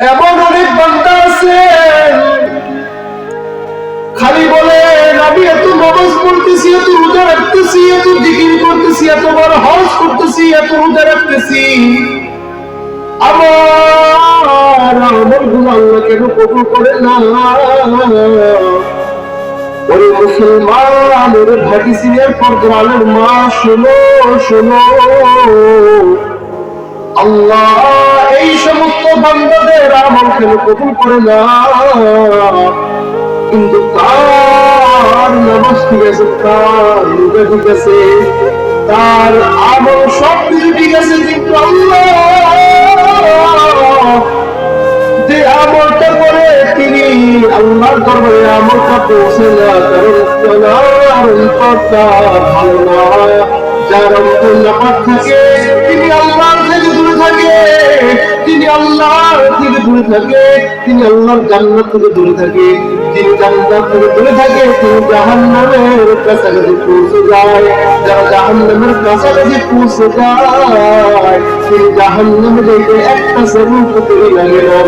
এমন অনেক বান্দা আছে। খালি বলে আমি এত নামাজ পড়তেছি, এত রোজা রাখতেছি, এত জিকির করতেছি, এত বড় হজ করতেছি, এত রোজা রাখতেছি। আমার আমলগুলো আল্লাহ কেন কবুল করে না। ওরে মুসলমান ওরে ভাটি সিনের পর্দার আলোর মা, শোনো শোনো। আল্লাহ, এই সমস্ত বান্দাদের আমল কবুল করে না কিন্তু তার তার তার আমল সব কিন্তু আল্লাহ। যে আমলটা করে তিনি আল্লাহর দরবারে আমলটা পৌঁছে না কারণ অন্তরটা ভালো না যার অন্তর নাপাক থাকে, তিনি আল্লাহর থেকে দূরে থাকে। তিনি আল্লাহর থেকে দূরে থাকে, তিনি আল্লাহর জান্নাত থেকে দূরে থাকে। তিনি জান্নাত থেকে দূরে থাকে, তিনি জাহান্নামের কাছাকাছি পৌঁছে যায়। যারা জাহান্নামের কাছাকাছি পৌঁছে যায়, সেই জাহান্নামে যাইতে একটা সেকেন্ড লাগে না